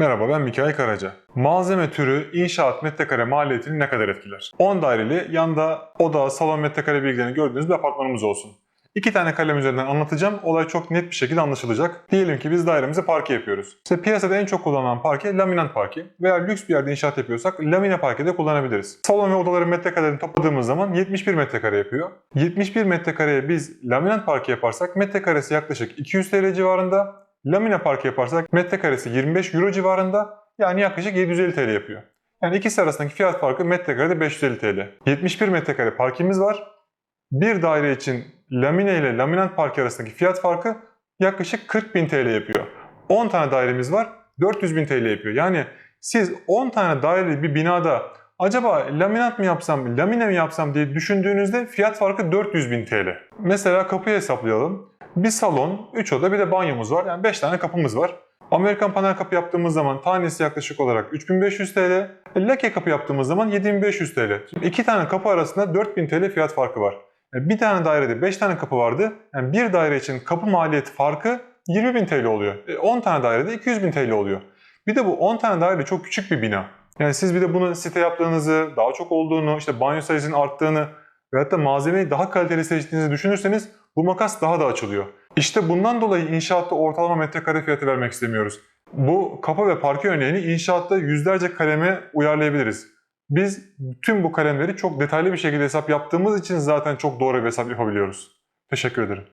Merhaba ben Mikail Karaca. Malzeme türü inşaat metrekare maliyetini ne kadar etkiler? 10 daireli yanda oda, salon metrekare bilgilerini gördüğünüz bir apartmanımız olsun. İki tane kalem üzerinden anlatacağım. Olay çok net bir şekilde anlaşılacak. Diyelim ki biz dairemize parke yapıyoruz. İşte piyasada en çok kullanılan parke laminat parke. Veya lüks bir yerde inşaat yapıyorsak lamine parke de kullanabiliriz. Salon ve odaların metrekarelerini topladığımız zaman 71 metrekare yapıyor. 71 metrekareye biz laminat parke yaparsak metrekaresi yaklaşık 200 TL civarında. Lamine parke yaparsak metrekaresi 25 euro civarında. Yani yaklaşık 750 TL yapıyor. Yani ikisi arasındaki fiyat farkı metrekarede 550 TL. 71 metrekare parkimiz var. Bir daire için lamine ile laminat parke arasındaki fiyat farkı yaklaşık 40 bin TL yapıyor. 10 tane dairemiz var, 400 bin TL yapıyor. Yani siz 10 tane daireli bir binada acaba laminat mı yapsam, lamine mi yapsam diye düşündüğünüzde fiyat farkı 400 bin TL. Mesela kapıyı hesaplayalım. Bir salon, 3 oda bir de banyomuz var. Yani 5 tane kapımız var. Amerikan panel kapı yaptığımız zaman tanesi yaklaşık olarak 3500 TL. Lake kapı yaptığımız zaman 7500 TL. Şimdi iki tane kapı arasında 4000 TL fiyat farkı var. Yani Bir tane dairede 5 tane kapı vardı. Yani bir daire için kapı maliyeti farkı 20.000 TL oluyor. E, 10 tane dairede 200.000 TL oluyor. Bir de bu 10 tane daire çok küçük bir bina. Yani siz bir de bunu site yaptığınızı, daha çok olduğunu, işte banyo sayısının arttığını ve hatta malzemeyi daha kaliteli seçtiğinizi düşünürseniz bu makas daha da açılıyor. İşte bundan dolayı inşaatta ortalama metrekare fiyatı vermek istemiyoruz. Bu kapı ve parke örneğini inşaatta yüzlerce kaleme uyarlayabiliriz. Biz tüm bu kalemleri çok detaylı bir şekilde hesap yaptığımız için zaten çok doğru bir hesap yapabiliyoruz. Teşekkür ederim.